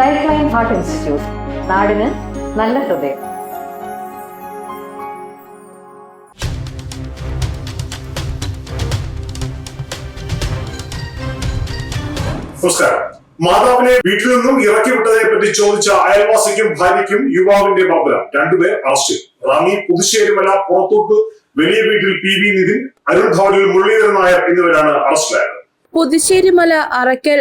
Life line heart institute നാടിന് നല്ല ഹൃദയം. നമസ്കാരം. മാതാവിനെ വീട്ടിൽ നിന്നും ഇറക്കി വിട്ടതിനെ പറ്റി ചോദിച്ച അയൽവാസിക്കും ഭാര്യയ്ക്കും യുവാവിന്റെ മർദ്ദനം. രണ്ടുപേർ അറസ്റ്റ് റാന്നി പുതുശ്ശേരിമല പുറത്തോട്ട് വലിയ വീട്ടിൽ പി വി നിതിൻ അരുൺ ഭവനിൽ മുരളീധരൻ നായർ എന്നിവരാണ് അറസ്റ്റിലായത് പുതുശ്ശേരിമല അറയ്ക്കൽ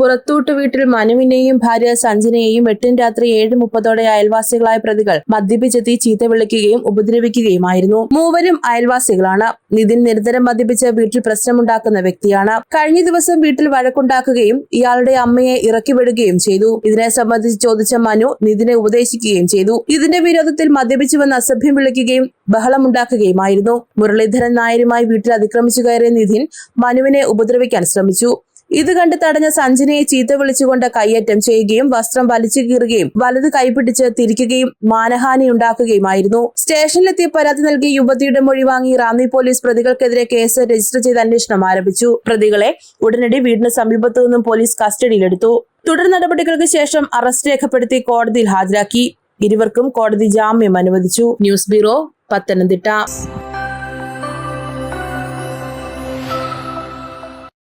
പുറത്തൂട്ട് വീട്ടിൽ മനുവിനെയും ഭാര്യ സഞ്ജനയെയും എട്ടും രാത്രി ഏഴ് മുപ്പതോടെ അയൽവാസികളായ പ്രതികൾ മദ്യപിച്ചെത്തി ചീത്ത വിളിക്കുകയും ഉപദ്രവിക്കുകയുമായിരുന്നു. മൂവരും അയൽവാസികളാണ്. നിതിൻ നിരന്തരം മദ്യപിച്ച് വീട്ടിൽ പ്രശ്നമുണ്ടാക്കുന്ന വ്യക്തിയാണ്. കഴിഞ്ഞ ദിവസം വീട്ടിൽ വഴക്കുണ്ടാക്കുകയും ഇയാളുടെ അമ്മയെ ഇറക്കിവിടുകയും ചെയ്തു. ഇതിനെ സംബന്ധിച്ച് ചോദിച്ച മനു നിതിനെ ഉപദേശിക്കുകയും ചെയ്തു. ഇതിന്റെ വിരോധത്തിൽ മദ്യപിച്ചുവെന്ന് അസഭ്യം വിളിക്കുകയും ബഹളമുണ്ടാക്കുകയുമായിരുന്നു. മുരളീധരൻ നായരുമായി വീട്ടിൽ അതിക്രമിച്ചു കയറിയ നിധിൻ മനുവിനെ ഉപദ്രവിക്കാൻ ശ്രമിച്ചു. ഇത് കണ്ട് തടഞ്ഞ സഞ്ജനയെ ചീത്ത വിളിച്ചുകൊണ്ട് കയ്യേറ്റം ചെയ്യുകയും വസ്ത്രം വലിച്ചു കീറുകയും വലത് കൈപിടിച്ച് തിരിക്കുകയും മാനഹാനി ഉണ്ടാക്കുകയുമായിരുന്നു. സ്റ്റേഷനിലെത്തി പരാതി നൽകി യുവതിയുടെ മൊഴി വാങ്ങി റാന്നി പോലീസ് പ്രതികൾക്കെതിരെ കേസ് രജിസ്റ്റർ ചെയ്ത് അന്വേഷണം ആരംഭിച്ചു. പ്രതികളെ ഉടനടി വീടിന് സമീപത്തു നിന്നും പോലീസ് കസ്റ്റഡിയിലെടുത്തു. തുടർ നടപടികൾക്ക് ശേഷം അറസ്റ്റ് രേഖപ്പെടുത്തി കോടതിയിൽ ഹാജരാക്കി. ഇരുവർക്കും കോടതി ജാമ്യം അനുവദിച്ചു. News bureau Pathanamthitta.